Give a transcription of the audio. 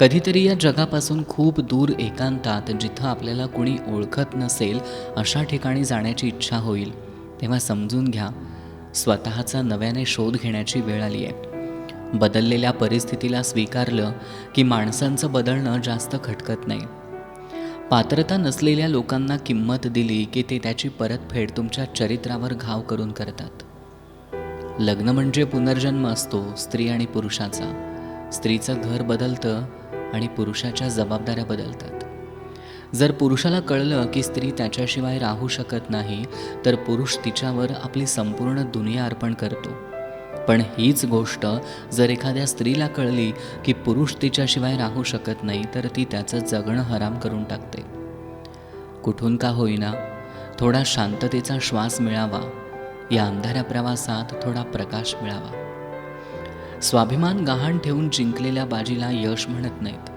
कधीतरी या जगापासून खूप दूर एकांतात जिथं आपल्याला कुणी ओळखत नसेल अशा ठिकाणी जाण्याची इच्छा होईल. तेव्हा समजून घ्या स्वतःचा नव्याने शोध घेण्याची वेळ आली आहे. बदललेल्या परिस्थितीला स्वीकारलं की माणसांचं बदलणं जास्त खटकत नाही. पात्रता नसलेल्या लोकांना किंमत दिली की ते त्याची परतफेड तुमच्या चरित्रावर घाव करून करतात. लग्न म्हणजे पुनर्जन्म असतो स्त्री आणि पुरुषाचा. स्त्रीचं घर बदलतं आणि पुरुषाच्या जबाबदाऱ्या बदलतात. जर पुरुषाला कळलं की स्त्री त्याच्याशिवाय राहू शकत नाही तर पुरुष तिच्यावर आपली संपूर्ण दुनिया अर्पण करतो. पण हीच गोष्ट जर एखाद्या स्त्रीला कळली की पुरुष तिच्याशिवाय राहू शकत नाही तर ती त्याचं जगणं हराम करून टाकते. कुठून का होईना थोडा शांततेचा श्वास मिळावा. या अंधाऱ्या प्रवासात थोडा प्रकाश मिळावा. स्वाभिमान गहाण ठेवून जिंकलेल्या बाजीला यश म्हणत नाहीत.